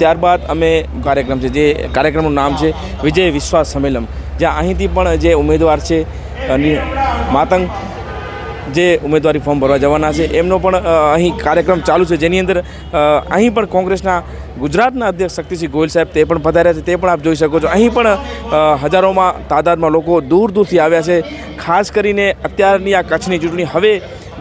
ત્યારબાદ અમે કાર્યક્રમ છે, જે કાર્યક્રમનું નામ છે વિજય વિશ્વાસ સંમેલન, જ્યાં અહીંથી પણ જે ઉમેદવાર છે માતંગ જે ઉમેદવારી ફોર્મ ભરવા જવાના છે. એમનો પણ અહીં કાર્યક્રમ ચાલુ છે. જેની અંદર અહીં પણ કોંગ્રેસના ગુજરાતના અધ્યક્ષ શક્તિસિંહ ગોયલ સાહેબ તે પણ પધાર્યા છે. તે પણ આપ જોઈ શકો છો. અહીં પણ હજારોમાં તાદાદમાં લોકો દૂર દૂરથી આવ્યા છે. ખાસ કરીને અત્યારની આ કચ્છની ચૂંટણી. હવે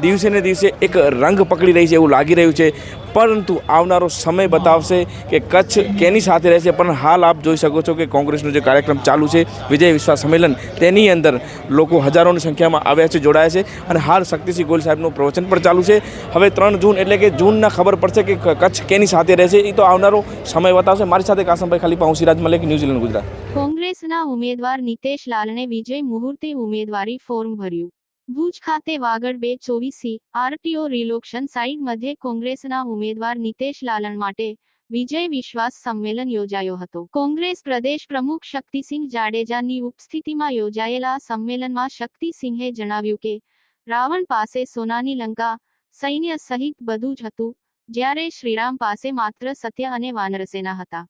દિવસે ને દિવસે એક રંગ પકડી રહી છે એવું લાગી રહ્યું છે. પરંતુ આવનારો સમય બતાવશે કે કચ્છ કેની સાથે રહેશે. પણ હાલ આપ જોઈ શકો છો કે કોંગ્રેસનો જે કાર્યક્રમ ચાલુ છે, વિજય વિશ્વાસ સંમેલન, તેની અંદર લોકો હજારોની સંખ્યામાં આવ્યા છે, જોડાયા છે અને હાલ શક્તિસિંહ ગોલ સાહેબનું પ્રવચન પણ ચાલુ છે. હવે ત્રણ જૂન એટલે કે જૂનના ખબર પડશે કે કચ્છ કેની સાથે રહેશે. એ તો આવનારો સમય બતાવશે. મારી સાથે કાસમભાઈ ખાલીપા હું સિરાજ મલેક ન્યૂઝીલેન્ડ ગુજરાત. કોંગ્રેસના ઉમેદવાર નિતેશ લાલને વિજય મુહૂર્તે ઉમેદવારી ફોર્મ ભર્યું. ભુજ ખાતે વાગડ બે ચોવીસી આરટીઓ રિલોક્શન સાઇટ મધ્યે કોંગ્રેસના ઉમેદવાર નિતેશ લાલણ માટે વિજય વિશ્વાસ સંમેલન યોજાયો હતો. કોંગ્રેસ પ્રદેશ પ્રમુખ શક્તિસિંહ જાડેજાની ઉપસ્થિતિમાં યોજાયેલા સંમેલનમાં શક્તિસિંહે જણાવ્યું કે, રાવણ પાસે સોનાની લંકા, સૈન્ય સહિત બધું જ હતું, જ્યારે શ્રીરામ પાસે માત્ર સત્ય અને વાનરસેના હતા.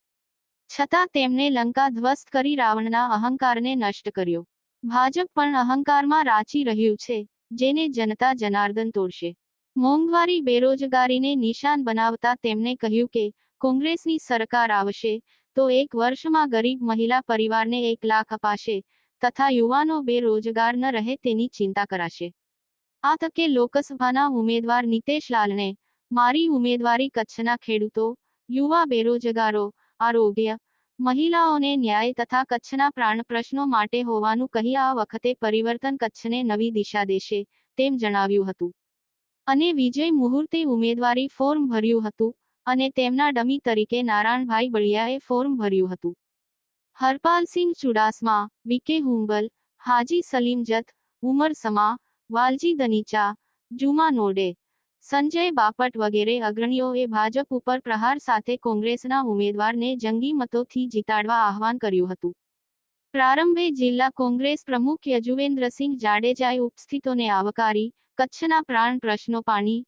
છતાં તેમણે લંકા ધ્વસ્ત કરી રાવણના અહંકારને નષ્ટ કર્યો. ભાજપ પણ અહંકારમાં રાચી રહ્યું છે, જેને જનતા જનાર્દન તોડશે. મોંઘવારી, બેરોજગારીને નિશાન બનાવતા તેમણે કહ્યું કે, કોંગ્રેસની સરકાર આવશે, તો એક વર્ષમાં ગરીબ મહિલા પરિવારને એક લાખ અપાશે, તથા યુવાનો બેરોજગાર ન રહે તેની ચિંતા કરાશે આ તકે લોકસભાના ઉમેદવાર નિતેશ લાલને, મારી ઉમેદવારી કચ્છના ખેડૂતો, યુવા બેરોજગારો, આરોગ્ય મહિલાઓને ન્યાય તથા કચ્છના પ્રાણ પ્રશ્નો માટે હોવાનું કહી આ વખતે પરિવર્તન કચ્છને નવી દિશા દેશે, તેમ જણાવ્યું હતું. અને વિજય મુહૂર્તે ઉમેદવારી ફોર્મ ભર્યું હતું, અને તેમના ડમી તરીકે નારાયણભાઈ બળિયાએ ફોર્મ ભર્યું હતું. હરપાલસિંહ ચુડાસમા વિકે હુંબલ, હાજી સલીમ જત, ઉમર સમા, વાલજી દનીચા, જુમા નોડે સંજય બાપટ વગેરે અગ્રણીઓએ ભાજપ ઉપર પ્રહાર સાથે કોંગ્રેસના ઉમેદવારને જંગી મતોથી જીતાડવા આહવાન કર્યું હતું. પ્રારંભે જિલ્લા કોંગ્રેસ પ્રમુખ યજુવેન્દ્રસિંહ જાડેજાએ ઉપસ્થિતોને આવકારી, કચ્છના પ્રાણ પ્રશ્નો પાણી,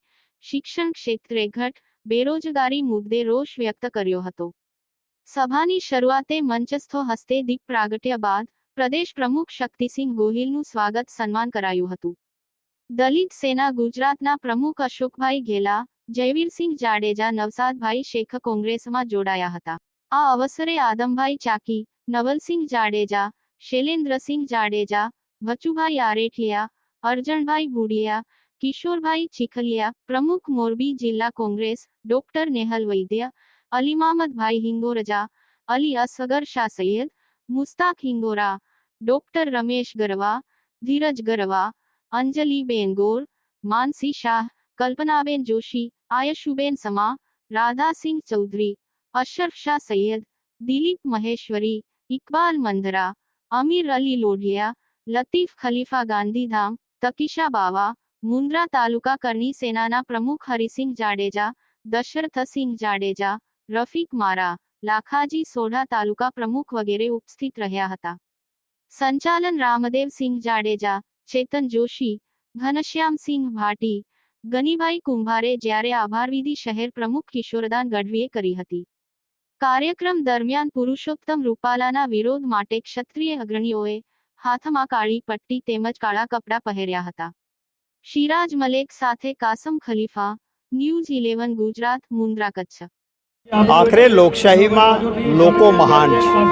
શિક્ષણ ક્ષેત્રે ઘટ, બેરોજગારી મુદ્દે રોષ વ્યક્ત કર્યો હતો. સભાની શરૂઆતે મંચસ્થો હસ્તે દીપ પ્રાગટ્ય બાદ, પ્રદેશ પ્રમુખ શક્તિસિંહ ગોહિલનું સ્વાગત સન્માન કરાયું હતું. દલિત સેના ગુજરાતના પ્રમુખ અશોકભાઈ ઘેલા જયવીરસિંહ જાડેજા, નવસાદભાઈ શેખ કોંગ્રેસમાં જોડાયા હતા. આ અવસરે આદમભાઈ ચાકી, નવલસિંહ જાડેજા, શૈલેન્દ્રસિંહ જાડેજા, વચુભાઈ આરેઠિયા, અરજણભાઈ બુડિયા કિશોરભાઈ ચીખલિયા, પ્રમુખ મોરબી જિલ્લા congress, doctor Nehal Vaidya Alimamadbhai Hingorja, Ali Asgar Shah Sayed, Mustak Hingora, doctor Ramesh Garva, Dhiraj Garva Anjaliben Gor Mansi Shah Kalpanaben Joshi Ayshuben Sama Radhasinh Chaudhary Ashraf Shah Sayed Dilip Maheshwari Iqbal Mandra Amir Ali Lodhiya Latif Khalifa Gandhidham Takisha Bava Mundra taluka કરની સેનાના પ્રમુખ હરિસિંહ જાડેજા દશરથસિંહ જાડેજા રફીક મારા લાખાજી સોઢા તાલુકા પ્રમુખ વગેરે ઉપસ્થિત રહ્યા હતા. સંચાલન રામદેવસિંહ જાડેજા ચેતન જોશી ઘનશ્યામસિંહ ભાટી, ગનીભાઈ કુંભારે જ્યારે આભારવિધિ શહેર પ્રમુખ કિશોરદાન ગઢવીએ કરી હતી. કાર્યક્રમ દરમિયાન પુરુષોત્તમ રૂપાલાના વિરોધ માટે ક્ષત્રિય અગ્રણીઓએ હાથમાં કાળી પટ્ટી તેમજ કાળા કપડાં પહેર્યા હતા. શિરાજ મલેક સાથે કાસમ ખલીફા, ન્યૂઝ ઇલેવન ગુજરાત, મુન્દ્રા કચ્છ. આખરે લોકશાહીમાં લોકો મહાન છે.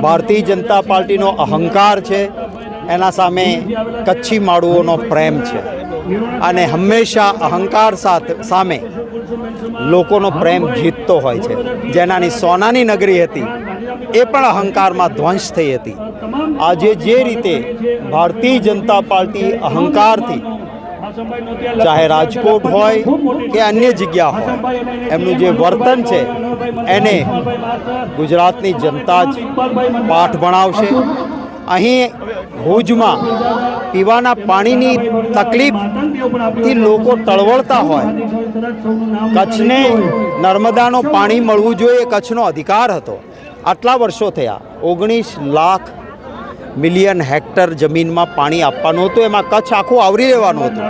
ભારતીય જનતા પાર્ટીનો અહંકાર છે. એના સામે કચ્છી માળુઓનો પ્રેમ છે. અને હંમેશા અહંકાર સાથે સામે લોકોનો પ્રેમ જીતતો હોય છે. જેનાની સોનાની નગરી હતી, એ પણ અહંકારમાં ધ્વંસ થઈ હતી. આજે જે રીતે ભારતીય જનતા પાર્ટી અહંકારથી, ચાહે રાજકોટ હોય કે અન્ય જગ્યા હોય, એમનું જે વર્તન છે, એને ગુજરાતની જનતા જ પાઠ ભણાવશે. અહીં ભુજમાં પીવાના પાણીની તકલીફથી લોકો ટળવળતા હોય. કચ્છને નર્મદાનો પાણી મળવું જોઈએ, કચ્છનો અધિકાર હતો. આટલા વર્ષો થયા, ઓગણીસ લાખ મિલિયન હેક્ટર જમીનમાં પાણી આપવાનું હતું, એમાં કચ્છ આખું આવરી લેવાનું હતું.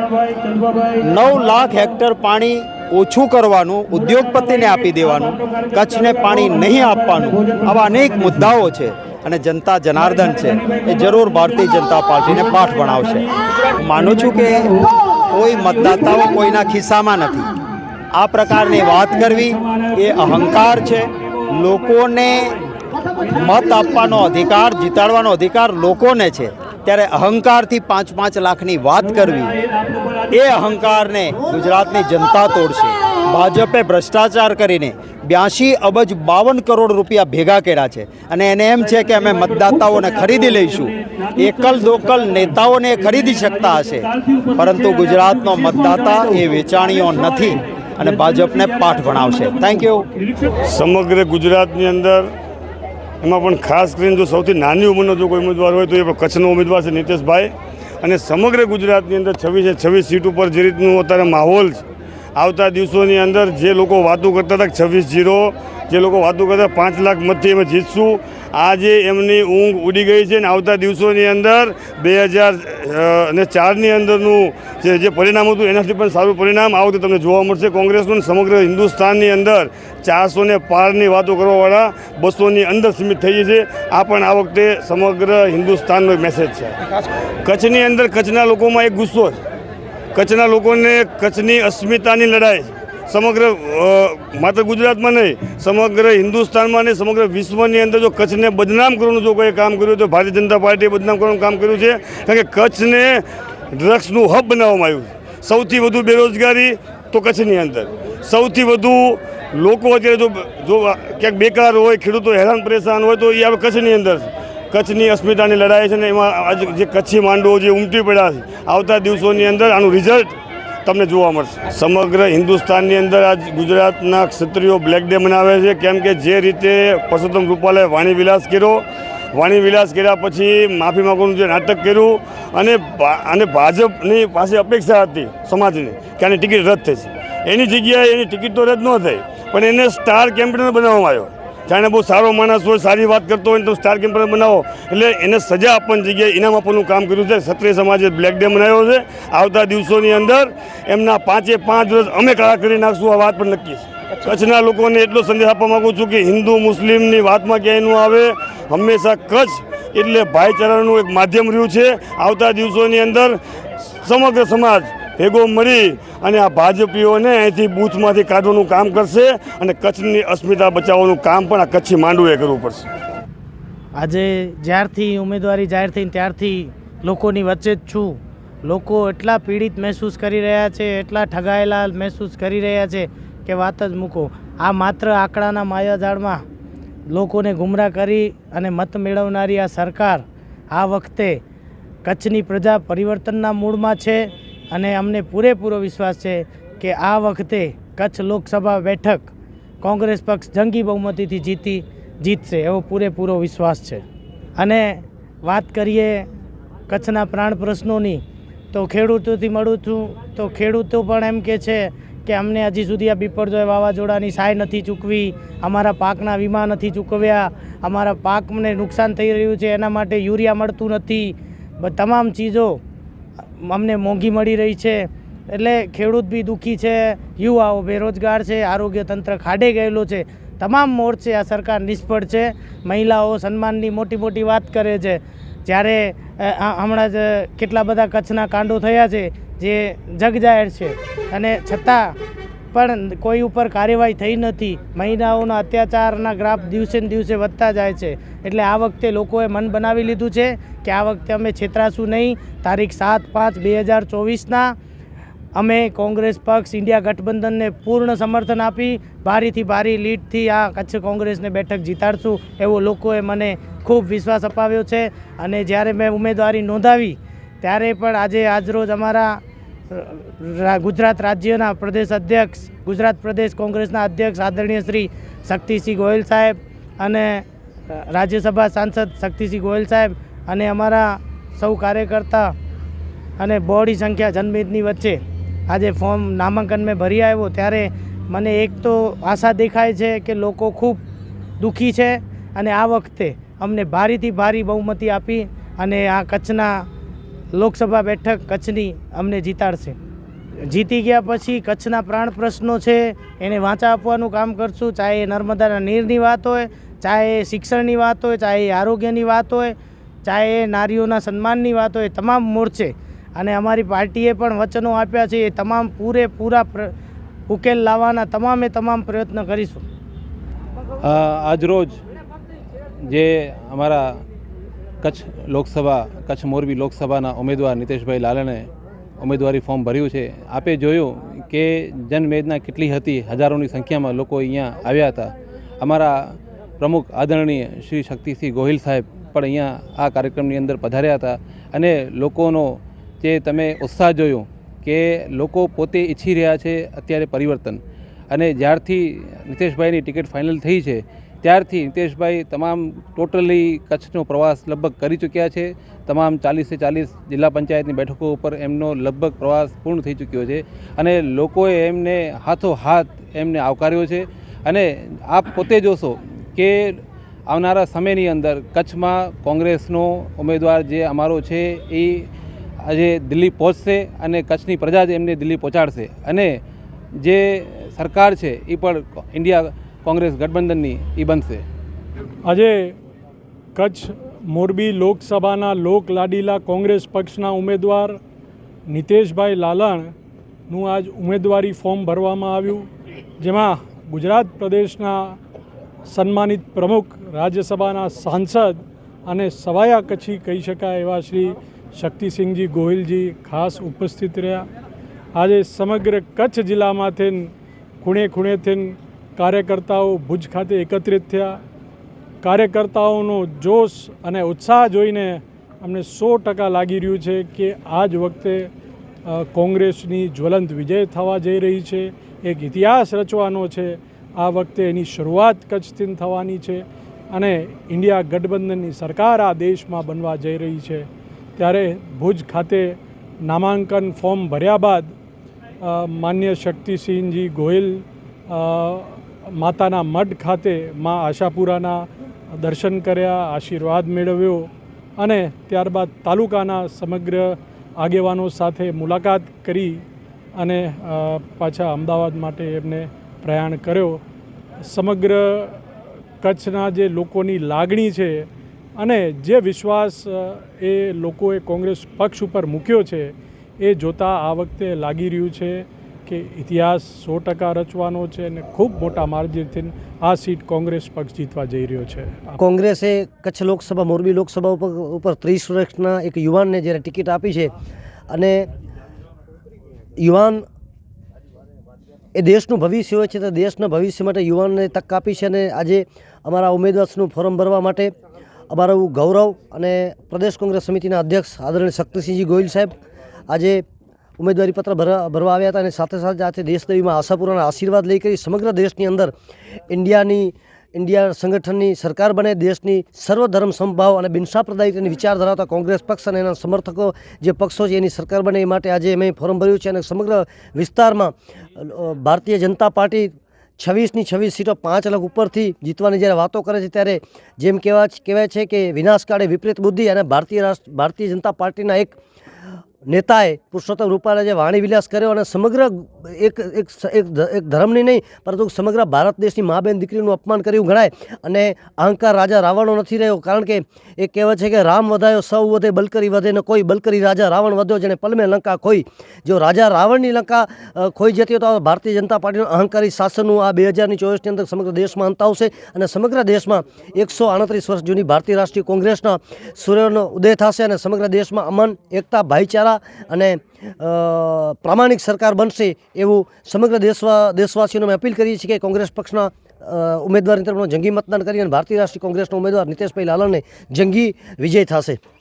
નવ લાખ હેક્ટર પાણી ઓછું કરવાનું, ઉદ્યોગપતિને આપી દેવાનું, કચ્છને પાણી નહીં આપવાનું, આવા અનેક મુદ્દાઓ છે. અને જનતા જનાર્દન છે, એ જરૂર ભારતીય જનતા પાર્ટીને પાઠ ભણાવશે. માનું છું કે કોઈ મતદાતાઓ કોઈના ખિસ્સામાં નથી. આ પ્રકારની વાત કરવી એ અહંકાર છે. લોકોને મત આપવાનો અધિકાર, જીતાડવાનો અધિકાર લોકોને છે. ત્યારે અહંકારથી પાંચ પાંચ લાખની વાત કરવી એ અહંકારને ગુજરાતની જનતા તોડશે. ભાજપે ભ્રષ્ટાચાર કરીને બ્યાસી અબજ બાવન કરોડ રૂપિયા ભેગા કર્યા છે. અને એને એમ છે કે અમે મતદાતાઓને ખરીદી લઈશું. એકલ દોકલ નેતાઓને ખરીદી શકતા હશે. પરંતુ ગુજરાતનો મતદાતા એ વેચાણીઓ નથી અને ભાજપને પાઠ ભણાવશે. થેન્ક યુ સમગ્ર ગુજરાતની અંદર એમાં પણ ખાસ કરીને જો સૌથી નાની ઉંમરનો જો કોઈ ઉમેદવાર હોય તો એ કચ્છનો ઉમેદવાર છે નીતેશભાઈ. અને સમગ્ર ગુજરાતની અંદર છવ્વીસે છવ્વીસ સીટ ઉપર જે રીતનું અત્યારે માહોલ છે આવતા દિવસોની અંદર જે લોકો વાતો કરતા હતા છવ્વીસ જીરો, જે લોકો વાતો કરતા પાંચ લાખ મતથી અમે જીતશું. આજે એમની ઊંઘ ઉડી ગઈ છે ને આવતા દિવસોની અંદર બે હજાર અને ચારની અંદરનું જે જે પરિણામ હતું એનાથી પણ સારું પરિણામ આ વખતે તમને જોવા મળશે. કોંગ્રેસનું સમગ્ર હિન્દુસ્તાનની અંદર ચારસો ને પારની વાતો કરવાવાળા બસોની અંદર સીમિત થઈ છે. આ પણ આ વખતે સમગ્ર હિન્દુસ્તાનનો મેસેજ છે. કચ્છની અંદર કચ્છના લોકોમાં એક ગુસ્સો છે. કચ્છના લોકોને કચ્છની અસ્મિતાની લડાઈ, સમગ્ર માત્ર ગુજરાતમાં નહીં, સમગ્ર હિન્દુસ્તાનમાં નહીં, સમગ્ર વિશ્વની અંદર જો કચ્છને બદનામ કરવાનું જો કોઈ કામ કર્યું તો ભારતીય જનતા પાર્ટીએ બદનામ કરવાનું કામ કર્યું છે. કારણ કે કચ્છને ડ્રગ્સનું હબ બનાવવામાં આવ્યું સૌથી વધુ બેરોજગારી તો કચ્છની અંદર. સૌથી વધુ લોકો અત્યારે જો જો ક્યાંક બેકાર હોય, ખેડૂતો હેરાન પરેશાન હોય તો એ આપણે કચ્છની અંદર કચ્છની અસ્મિતાની લડાઈ છે ને એમાં આજ જે કચ્છી માંડવો જે ઉમટી પડ્યા છે, આવતા દિવસોની અંદર આનું રિઝલ્ટ તમને જોવા મળશે. સમગ્ર હિન્દુસ્તાનની અંદર આજ ગુજરાતના ક્ષત્રિયો બ્લેક ડે મનાવે છે. કેમ કે જે રીતે પરસોત્તમ રૂપાલાએ વાણી વિલાસ કર્યો, વાણી વિલાસ કર્યા પછી માફી માગવાનું જે નાટક કર્યું અને અને ભાજપની પાસે અપેક્ષા હતી સમાજની કે આની ટિકિટ રદ થશે. એની જગ્યાએ એની ટિકિટ તો રદ ન થઈ, પણ એને સ્ટાર કેમ્પેનર બનાવવામાં આવ્યો. જાણે બહુ સારો માણસ હોય, સારી વાત કરતો હોય તો સ્ટાર કેમ્પર બનાવો. એટલે એને સજા આપવાની જગ્યાએ ઇનામ આપવાનું કામ કર્યું છે. ક્ષત્રિય સમાજે બ્લેક ડે મનાવ્યો છે. આવતા દિવસોની અંદર એમના પાંચે પાંચ દિવસ અમે કાળા કરી નાખશું, આ વાત પણ નક્કી છે. કચ્છના લોકોને એટલો સંદેશ આપવા માગું છું કે હિન્દુ, મુસ્લિમની વાતમાં ક્યાંય ન આવે. હંમેશા કચ્છ એટલે ભાઈચારાનું એક માધ્યમ રહ્યું છે. આવતા દિવસોની અંદર સમગ્ર સમાજ ભેગો મળી અને આ ભાજપીઓને અહીંથી બૂથમાંથી કાઢવાનું કામ કરશે અને કચ્છની અસ્મિતા બચાવવાનું કામ પણ આ કચ્છી માંડવે કરવું પડશે. આજે જ્યારથી ઉમેદવારી જાહેર થઈ ત્યારથી લોકોની વચ્ચે જ છું. લોકો એટલા પીડિત મહેસૂસ કરી રહ્યા છે, એટલા ઠગાયેલા મહેસૂસ કરી રહ્યા છે કે વાત જ મૂકો. આ માત્ર આંકડાના માયાજાળમાં લોકોને ગુમરાહ કરી અને મત મેળવનારી આ સરકાર આ વખતે કચ્છની પ્રજા પરિવર્તનના મૂળમાં છે. અને અમને પૂરેપૂરો વિશ્વાસ છે કે આ વખતે કચ્છ લોકસભા બેઠક કોંગ્રેસ પક્ષ જંગી બહુમતીથી જીતી જીતશે એવો પૂરેપૂરો વિશ્વાસ છે. અને વાત કરીએ કચ્છના પ્રાણ પ્રશ્નોની, તો ખેડૂતોથી મળું છું, તો ખેડૂતો પણ એમ કે છે કે અમને હજી સુધી આ બિપરજોય વાવાઝોડાની સહાય નથી ચૂકવી, અમારા પાકના વીમા નથી ચૂકવ્યા, અમારા પાકને નુકસાન થઈ રહ્યું છે, એના માટે યુરિયા મળતું નથી. તમામ ચીજો અમને મોંઘી મળી રહી છે. એટલે ખેડૂત બી દુઃખી છે. યુવાઓ બેરોજગાર છે. આરોગ્ય તંત્ર ખાડે ગયેલું છે. તમામ મોરચે આ સરકાર નિષ્ફળ છે. મહિલાઓ સન્માનની મોટી મોટી વાત કરે છે. જ્યારે હમણાં જ કેટલા બધા કચ્છના કાંડો થયા છે, જે જગજાહેર છે. અને છતાં પણ કોઈ ઉપર કાર્યવાહી થઈ નથી. મહિલાઓના અત્યાચારના ગ્રાફ દિવસે ને દિવસે વધતા જાય છે. એટલે આ વખતે લોકોએ મન બનાવી લીધું છે. કે આ વખતે અમે છેતરાશું નહીં. તારીખ સાત પાંચ બે હજાર ચોવીસના અમે કોંગ્રેસ પક્ષ ઇન્ડિયા ગઠબંધનને પૂર્ણ સમર્થન આપી ભારીથી ભારી લીડથી આ કચ્છ કોંગ્રેસને બેઠક જીતાડશું એવો લોકોએ મને ખૂબ વિશ્વાસ અપાવ્યો છે. અને જ્યારે મેં ઉમેદવારી નોંધાવી, ત્યારે પણ આજે આજરોજ અમારા ગુજરાત રાજ્યના પ્રદેશ અધ્યક્ષ, ગુજરાત પ્રદેશ કોંગ્રેસના અધ્યક્ષ આદરણીય શ્રી શક્તિસિંહ ગોયલ સાહેબ અને રાજ્યસભા સાંસદ શક્તિસિંહ ગોયલ સાહેબ અને અમારા સૌ કાર્યકર્તા અને બહોળી સંખ્યા જનમેદની વચ્ચે આજે ફોર્મ નામાંકન મેં ભરી આવ્યો ત્યારે મને એક તો આશા દેખાય છે કે લોકો ખૂબ દુઃખી છે અને આ વખતે અમને ભારીથી ભારી બહુમતી આપી અને આ કચ્છના લોકસભા બેઠક કચ્છની અમને જીતાડશે. જીતી ગયા પછી કચ્છના પ્રાણ પ્રશ્નો છે, એને વાંચા આપવાનું કામ કરશું, ચાહે એ નર્મદાના નીરની વાત હોય, ચાહે શિક્ષણની વાત હોય, ચાહે આરોગ્યની વાત હોય ચાહે નારીઓના સન્માનની વાત હોય તમામ મોરચે અને અમારી પાર્ટીએ પણ વચનો આપ્યા છે, એ તમામ પૂરેપૂરા પ્ર- ઉકેલ લાવવાના તમામે તમામ પ્રયત્ન કરીશું. આજરોજ જે અમારા કચ્છ લોકસભા, કચ્છ મોરબી લોકસભાના ઉમેદવાર નિતેશભાઈ લાલણે ઉમેદવારી ફોર્મ ભર્યું છે, આપે જોયું કે જનમેદના કેટલી હતી, હજારોની સંખ્યામાં લોકો અહીંયા આવ્યા હતા. અમારા પ્રમુખ આદરણીય શ્રી શક્તિસિંહ ગોહિલ સાહેબ પણ અહીંયા આ કાર્યક્રમની અંદર પધાર્યા હતા. અને લોકોનો જે તમે ઉત્સાહ જોયો કે લોકો પોતે ઈચ્છી રહ્યા છે અત્યારે પરિવર્તન. અને જ્યારથી નિતેશભાઈની ટિકિટ ફાઇનલ થઈ છે, ત્યારથી નિતેશભાઈ તમામ ટોટલી કચ્છનો પ્રવાસ લગભગ કરી ચૂક્યા છે. તમામ ચાલીસે ચાલીસ જિલ્લા પંચાયતની બેઠકો ઉપર એમનો લગભગ પ્રવાસ પૂર્ણ થઈ ચૂક્યો છે. અને લોકોએ એમને હાથો હાથ એમને આવકાર્યો છે. અને આપ પોતે જોશો કે આવનારા સમયની અંદર કચ્છમાં કોંગ્રેસનો ઉમેદવાર જે અમારો છે એ આજે દિલ્હી પહોંચશે અને કચ્છની પ્રજા જ એમને દિલ્હી પહોંચાડશે. અને જે સરકાર છે એ પણ ઇન્ડિયા કોંગ્રેસ ગઠબંધનની એ બનશે. આજે કચ્છ મોરબી લોકસભાના લોકલાડીલા કોંગ્રેસ પક્ષના ઉમેદવાર નિતેશભાઈ લાલણનું આજ ઉમેદવારી ફોર્મ ભરવામાં આવ્યું. જેમાં ગુજરાત પ્રદેશના સન્માનિત પ્રમુખ, રાજ્યસભાના સાંસદ અને સવાયા કચ્છી કહી શકાય એવા શ્રી શક્તિસિંહજી ગોહિલજી ખાસ ઉપસ્થિત રહ્યા. આજે સમગ્ર કચ્છ જિલ્લામાંથી ખૂણે ખૂણેથી કાર્યકર્તાઓ ભુજ ખાતે એકત્રિત થયા. કાર્યકર્તાઓનો જોશ અને ઉત્સાહ જોઈને અમને સો ટકા લાગી રહ્યું છે કે આ જ વખતે કોંગ્રેસની જ્વલંત વિજય થવા જઈ રહી છે. એક ઇતિહાસ રચવાનો છે. આ વખતે એની શરૂઆત કચ્છથી થવાની છે અને ઇન્ડિયા ગઠબંધનની સરકાર આ દેશમાં બનવા જઈ રહી છે. ત્યારે ભુજ ખાતે નામાંકન ફોર્મ ભર્યા બાદ માન્ય શક્તિસિંહજી ગોહિલ માતાના મઢ ખાતે મા આશાપુરાના દર્શન કર્યા, આશીર્વાદ મેળવ્યો અને ત્યારબાદ તાલુકાના સમગ્ર આગેવાનો સાથે મુલાકાત કરી અને પાછા અમદાવાદ માટે એમને પ્રયાણ કર્યો. સમગ્ર કચ્છના જે લોકોની લાગણી છે અને જે વિશ્વાસ એ લોકોએ કોંગ્રેસ પક્ષ ઉપર મૂક્યો છે, એ જોતાં આ વખતે લાગી રહ્યું છે કે ઇતિહાસ સો ટકા રચવાનો છે અને ખૂબ મોટા માર્જિનથી આ સીટ કોંગ્રેસ પક્ષ જીતવા જઈ રહ્યો છે. કોંગ્રેસે કચ્છ લોકસભા, મોરબી લોકસભા ઉપર ઉપર ત્રીસ વર્ષના એક યુવાનને જ્યારે ટિકિટ આપી છે અને યુવાન એ દેશનું ભવિષ્ય હોય છે તો દેશના ભવિષ્ય માટે યુવાનને તક આપી છે અને આજે અમારા ઉમેદવારનું ફોર્મ ભરવા માટે અમારું ગૌરવ અને પ્રદેશ કોંગ્રેસ સમિતિના અધ્યક્ષ આદરણીય શક્તિસિંહજી ગોહિલ સાહેબ આજે ઉમેદવારી પત્ર ભરવા ભરવા આવ્યા હતા અને સાથે સાથે આજે દેશદેવીમાં આશાપુરાના આશીર્વાદ લઈ કરી સમગ્ર દેશની અંદર ઇન્ડિયાની ઇન્ડિયા સંગઠનની સરકાર બને, દેશની સર્વધર્મ સમભાવ અને બિનસાંપ્રદાયિક વિચાર ધરાવતા કોંગ્રેસ પક્ષ અને એના સમર્થકો જે પક્ષો છે એની સરકાર બને એ માટે આજે મેં ફોરમ ભર્યું છે અને સમગ્ર વિસ્તારમાં ભારતીય જનતા પાર્ટી છવ્વીસની છવ્વીસ સીટો પાંચ લાખ ઉપરથી જીતવાની જ્યારે વાતો કરે છે ત્યારે જેમ કહેવા, કહેવાય છે કે વિનાશકાળે વિપરીત બુદ્ધિ અને ભારતીય રાષ્ટ્ર, ભારતીય જનતા પાર્ટીના એક નેતાએ પુરુષોત્તમ રૂપાલાએ જે વાણી વિલાસ કર્યો અને સમગ્ર એક એક એક ધર્મની નહીં, પરંતુ સમગ્ર ભારત દેશની મા બેન દીકરીનું અપમાન કર્યું ગણાય અને અહંકાર રાજા રાવણનો નથી રહ્યો. કારણ કે એ કહેવાય છે કે રામ વધાયો, સૌ વધે, બલકરી વધે, ને કોઈ બલકરી રાજા રાવણ વધ્યો જેને પલમે લંકા ખોઈ. જો રાજા રાવણની લંકા ખોઈ જતી હોય તો ભારતીય જનતા પાર્ટીનું અહંકારી શાસનનું આ બે હજારની ચોવીસની અંદર સમગ્ર દેશમાં અંત આવશે અને સમગ્ર દેશમાં એકસો આડત્રીસ વર્ષ જૂની ભારતીય રાષ્ટ્રીય કોંગ્રેસના સૂર્યનો ઉદય થશે અને સમગ્ર દેશમાં અમન, એકતા, ભાઈચારા અને અ, પ્રામાણિક સરકાર બનશે એવું સમગ્ર દેશવા દેશવાસીઓને અમે અપીલ કરીએ છીએ કે કોંગ્રેસ પક્ષના ઉમેદવારની તરફનો જંગી મતદાન કરી અને ભારતીય રાષ્ટ્રીય કોંગ્રેસના ઉમેદવાર નીતેશભાઈ લાલનને જંગી વિજય થશે.